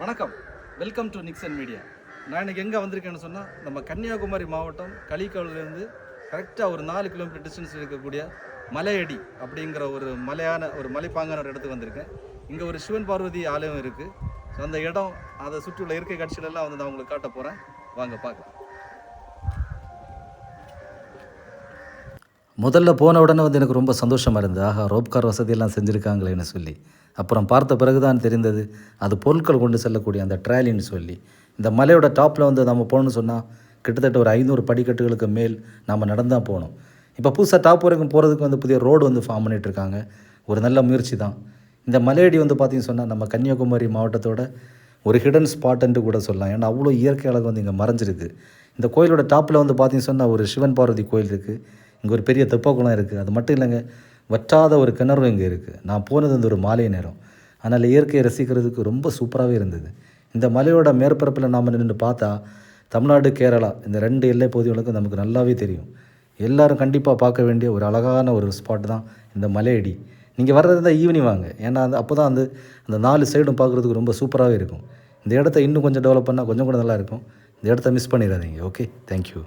வணக்கம். Welcome to Nixon media நான் இன்னைக்கு எங்கே வந்திருக்கேன்னு சொன்னால் நம்ம கன்னியாகுமரி மாவட்டம் களிக்கோவிலேருந்து கரெக்டாக ஒரு நாலு கிலோமீட்டர் டிஸ்டன்ஸ் இருக்கக்கூடிய மலையடி அப்படிங்கிற ஒரு மலையான ஒரு மலைப்பாங்கான ஒரு இடத்துக்கு வந்திருக்கேன். இங்கே ஒரு சிவன் பார்வதி ஆலயம் இருக்குது ஸோ அந்த இடம் அதை சுற்றியுள்ள இயற்கை காட்சிகள் எல்லாம் வந்து நான் உங்களுக்கு காட்ட போகிறேன் வாங்க பார்க்கலாம். முதல்ல போன உடனே வந்து எனக்கு ரொம்ப சந்தோஷமாக இருந்தது. ஆஹா ரோப்கார் வசதியெல்லாம் செஞ்சுருக்காங்களேன்னு சொல்லி. அப்புறம் பார்த்த பிறகு தான் தெரிந்தது அது பொருட்கள் கொண்டு செல்லக்கூடிய அந்த ட்ராலின்னு சொல்லி. இந்த மலையோட டாப்பில் வந்து நம்ம போகணும்னு சொன்னால் கிட்டத்தட்ட ஒரு ஐநூறு படிக்கட்டுகளுக்கு மேல் நம்ம நடந்தால் போகணும். இப்போ புதுசாக டாப் வரைக்கும் போகிறதுக்கு வந்து புதிய ரோடு வந்து ஃபார்ம் பண்ணிகிட்ருக்காங்க இருக்காங்க ஒரு நல்ல முயற்சி தான் இந்த மலையடி வந்து பார்த்திங்கன்னு சொன்னால் நம்ம கன்னியாகுமரி மாவட்டத்தோட ஒரு ஹிடன் ஸ்பாட்டுன்ட்டு கூட சொல்லலாம். ஏன்னா அவ்வளோ இயற்கை அழகு வந்து இங்கே மறைஞ்சிருக்கு. இந்த கோயிலோட டாப்பில் வந்து பார்த்திங்கன்னு சொன்னால் ஒரு சிவன் பார்வதி கோயில் இருக்குது இங்கே ஒரு பெரிய தெப்பக்குளம் இருக்குது அது மட்டும் இல்லைங்க வற்றாத ஒரு கிணறும் இங்கே இருக்குது நான் போனது வந்து ஒரு மாலை நேரம். அதனால் இயற்கையை ரசிக்கிறதுக்கு ரொம்ப சூப்பராகவே இருந்தது. இந்த மலையோட மேற்பரப்பில் நாம் நின்று பார்த்தா தமிழ்நாடு கேரளா இந்த ரெண்டு எல்லை பகுதிகளுக்கும் நமக்கு நல்லாவே தெரியும். எல்லாரும் கண்டிப்பாக பார்க்க வேண்டிய ஒரு அழகான ஒரு ஸ்பாட் தான் இந்த மலையடி. நீங்கள் வர்றது தான் ஈவினிங் வாங்க. ஏன்னா அந்த அப்போ தான் வந்து அந்த நாலு சைடும் பார்க்குறதுக்கு ரொம்ப சூப்பராகவே இருக்கும். இந்த இடத்த இன்னும் கொஞ்சம் டெவலப் பண்ணால் கொஞ்சம் கூட நல்லா இருக்கும். இந்த இடத்த மிஸ் பண்ணிடாதீங்க. Okay thank you